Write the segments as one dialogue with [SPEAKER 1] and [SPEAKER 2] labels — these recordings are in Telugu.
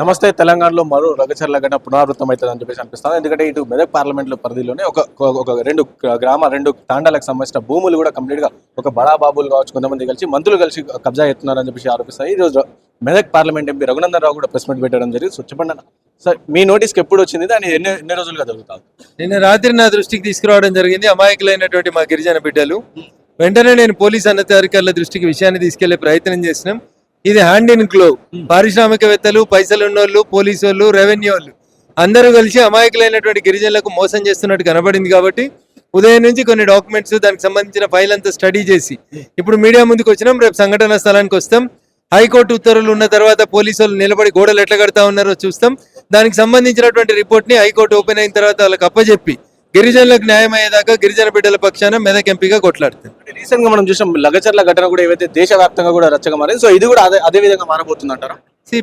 [SPEAKER 1] నమస్తే తెలంగాణలో మరో రగచర్ల ఘటన పునరావృతం అవుతుందని చెప్పేసి అనిపిస్తుంది. ఎందుకంటే ఇటు మెదక్ పార్లమెంట్లో పరిధిలోనే ఒక ఒక- రెండు గ్రామ రెండు తాండాలకు సంబంధించిన భూములు కూడా కంప్లీట్గా ఒక బడా బాబులు కావచ్చు కొంతమంది కలిసి మంత్రులు కలిసి కబ్జా చేస్తున్నారని చెప్పేసి ఆరోపిస్తాయి ఈ రోజు మెదక్ పార్లమెంట్ ఎంపీ రఘునందన్ రావు కూడా ప్రెస్ మీట్ పెట్టడం జరిగింది. సో చెప్పండి సార్ మీ నోటీస్కి ఎప్పుడు వచ్చింది? దాన్ని ఎన్ని ఎన్ని రోజులుగా జరుగుతుంది
[SPEAKER 2] నిన్న రాత్రి నా దృష్టికి తీసుకురావడం జరిగింది. అమాయకులైనటువంటి మా గిరిజన బిడ్డలు. వెంటనే నేను పోలీస్ అధికారుల దృష్టికి విషయాన్ని తీసుకెళ్ళే ప్రయత్నం చేసినాం. ఇది హ్యాండ్ ఇన్ గ్లో పారిశ్రామికవేత్తలు పైసలు ఉన్నోళ్ళు పోలీసు వాళ్ళు రెవెన్యూ వాళ్ళు అందరూ కలిసి అమాయకులైనటువంటి గిరిజనులకు మోసం చేస్తున్నట్టు కనబడింది కాబట్టి ఉదయం నుంచి కొన్ని డాక్యుమెంట్స్ దానికి సంబంధించిన ఫైల్ అంతా స్టడీ చేసి ఇప్పుడు మీడియా ముందుకు వచ్చినాం. రేపు సంఘటన స్థలానికి వస్తాం. హైకోర్టు ఉత్తర్వులు ఉన్న తర్వాత పోలీసు వాళ్ళు నిలబడి గోడలు ఎట్లా కడతా ఉన్నారో చూస్తాం. దానికి సంబంధించినటువంటి రిపోర్ట్ని హైకోర్టు ఓపెన్ అయిన తర్వాత వాళ్ళకి అప్పచెప్పి గిరిజనులకు న్యాయం అయ్యేదాకా గిరిజన బిడ్డల పక్షాన మెదక్ ఎంపీగా కొట్లాడుతాం
[SPEAKER 1] రీసెంట్గా మనం చూసాం లగచర్ల ఘటన కూడా ఏవైతే దేశవ్యాప్తంగా కూడా రచ్చగా మారింది సో ఇది కూడా అదే అదే విధంగా మారబోతుంది అంటారా?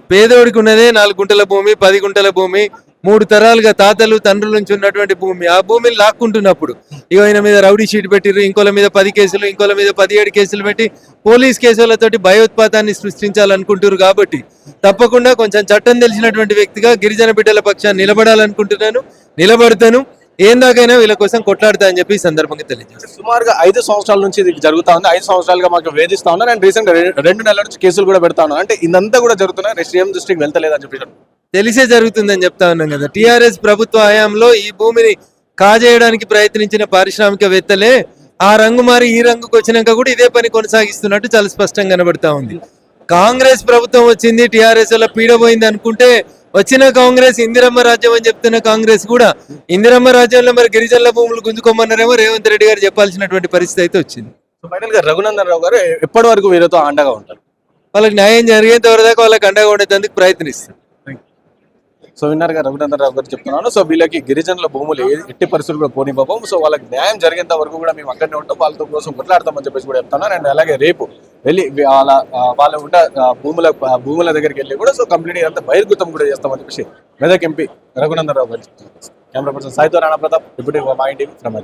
[SPEAKER 2] పేదోడికి ఉన్నదే నాలుగు గుంటల భూమి పది గుంటల భూమి మూడు తరాలుగా తాతలు తండ్రుల నుంచి ఉన్నటువంటి భూమి. ఆ భూమిని లాక్కుంటున్నప్పుడు ఇక ఆయన మీద రౌడీ షీట్ పెట్టిర్రు ఇంకోల మీద పది కేసులు ఇంకోల మీద పదిహేడు కేసులు పెట్టి పోలీస్ కేసులతోటి భయోత్పాతాన్ని సృష్టించాలనుకుంటున్నారు కాబట్టి తప్పకుండా కొంచెం చట్టం తెలిసినటువంటి వ్యక్తిగా గిరిజన బిడ్డల పక్షాన్ని నిలబడాలనుకుంటున్నాను నిలబడతాను. ఏం దాకైనా వీళ్ళ కోసం కొట్లాడతా అని చెప్పి ఈ సందర్భంగా తెలియజేస్తాను.
[SPEAKER 1] సుమారుగా ఐదు సంవత్సరాల నుంచి ఇది జరుగుతా ఉంది. ఐదు సంవత్సరాలుగా మాకు వేధిస్తా ఉన్నారు. అండ్ రీసెంట్ రెండు నెలల నుంచి కేసులు కూడా పెడతా ఉన్నారు. అంటే ఇదంతా కూడా జరుగుతున్నాయి. సీఎం దృష్టికి వెళ్తలేదని చెప్పి
[SPEAKER 2] తెలిసే జరుగుతుందని చెప్తా ఉన్నాం కదా. టిఆర్ఎస్ ప్రభుత్వ హయాంలో ఈ భూమిని కాజేయడానికి ప్రయత్నించిన పారిశ్రామికవేత్తలే ఆ రంగు మారి ఈ రంగుకు వచ్చినాక కూడా ఇదే పని కొనసాగిస్తున్నట్టు చాలా స్పష్టంగా కనబడతా ఉంది. కాంగ్రెస్ ప్రభుత్వం వచ్చింది టిఆర్ఎస్ వల్ల పీడపోయింది అనుకుంటే వచ్చిన కాంగ్రెస్ ఇందిరమ్మ రాజ్యం అని చెప్తున్న కాంగ్రెస్ కూడా ఇందిరమ్మ రాజ్యంలో మరి గిరిజనుల భూములు గుంజుకోమన్నారేమో రేవంత్ రెడ్డి గారు చెప్పాల్సినటువంటి పరిస్థితి అయితే వచ్చింది.
[SPEAKER 1] సో ఫైనల్గా రఘునందన్ రావు గారు ఎప్పటి వరకు వీరితో అండగా ఉంటారు?
[SPEAKER 2] వాళ్ళకి న్యాయం జరిగేంత వరదాకా వాళ్ళకి అండగా ఉండేందుకు ప్రయత్నిస్తారు
[SPEAKER 1] సో విన్నర్గా రఘునందన్ రావు గారు చెప్తున్నాను. సో వీళ్ళకి గిరిజనుల భూములు ఎట్టి పరిస్థితులు కూడా పోనివ్వము సో వాళ్ళకి న్యాయం జరిగేంత వరకు కూడా మేము అక్కడనే ఉంటాం. వాళ్ళతో కోసం కొట్లాడతామని చెప్పేసి కూడా చెప్తున్నాను. అండ్ అలాగే రేపు వెళ్ళి వాళ్ళ వాళ్ళ ఉన్న భూముల భూముల దగ్గరికి వెళ్ళి కూడా సో కంప్లీట్ అంతా బహిర్గతం కూడా చేస్తామని చెప్పేసి మెదక్ ఎంపీ రఘునందన్ రావు గారు కెమెరా పర్సన్ సాయితో రాణా ప్రతాప్ ఇప్పుడు మా ఇంటి ఫ్రమ్